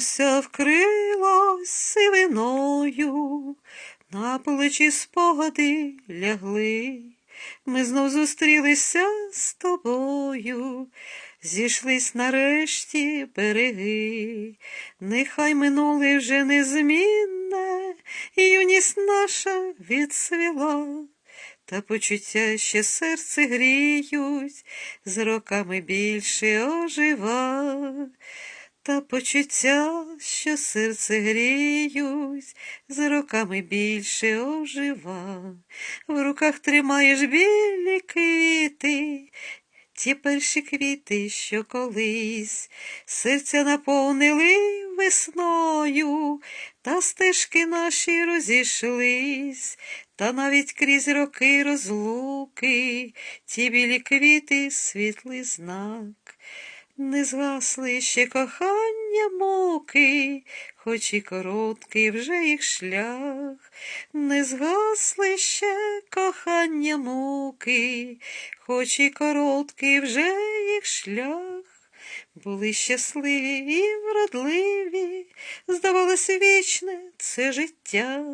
волосся вкрилось сивиною, на плечі спогади лягли. Ми знов зустрілися з тобою, зійшлись нарешті береги, нехай минуле вже незмінне, і юність наша відсвіла. Та почуття ще серце гріють, з роками більше ожива. Та почуття, що серце гріють, з роками більше ожива. В руках тримаєш білі квіти, ті перші квіти, що колись серця наповнили весною, та стежки наші розійшлись, та навіть крізь роки розлуки, ті білі квіти світлий знак. Не згасли ще кохання муки, хоч і короткий вже їх шлях, не згасли ще кохання муки, хоч і короткий вже їх шлях. Були щасливі і вродливі, здавалося, вічне це життя,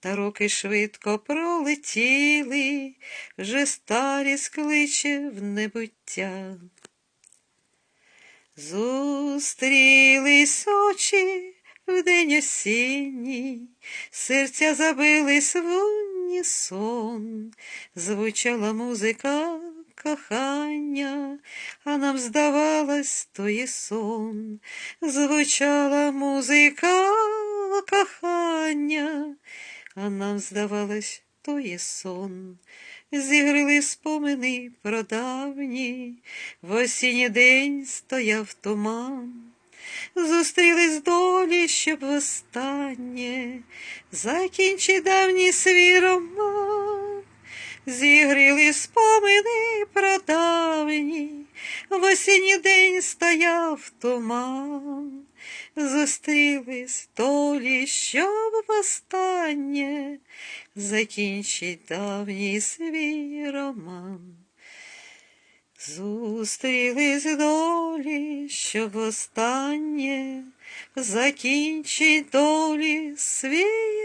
та роки швидко пролетіли, вже старість кличе в небуття. Зустрілись очі в день осінній, серця забились в унісон, звучала музика кохання, а нам здавалось, то є сон, звучала музика кохання, а нам здавалось, то є сон. Зігрили спомини про давні, в осінній день стояв туман, зустрілись долі, щоб востаннє закінчить давній свій роман, зігріли спомини осінній день стояв туман, зустрілись долі, щоб востаннє закінчить давній свій роман. Зустрілись долі, щоб останнє закінчить долі свій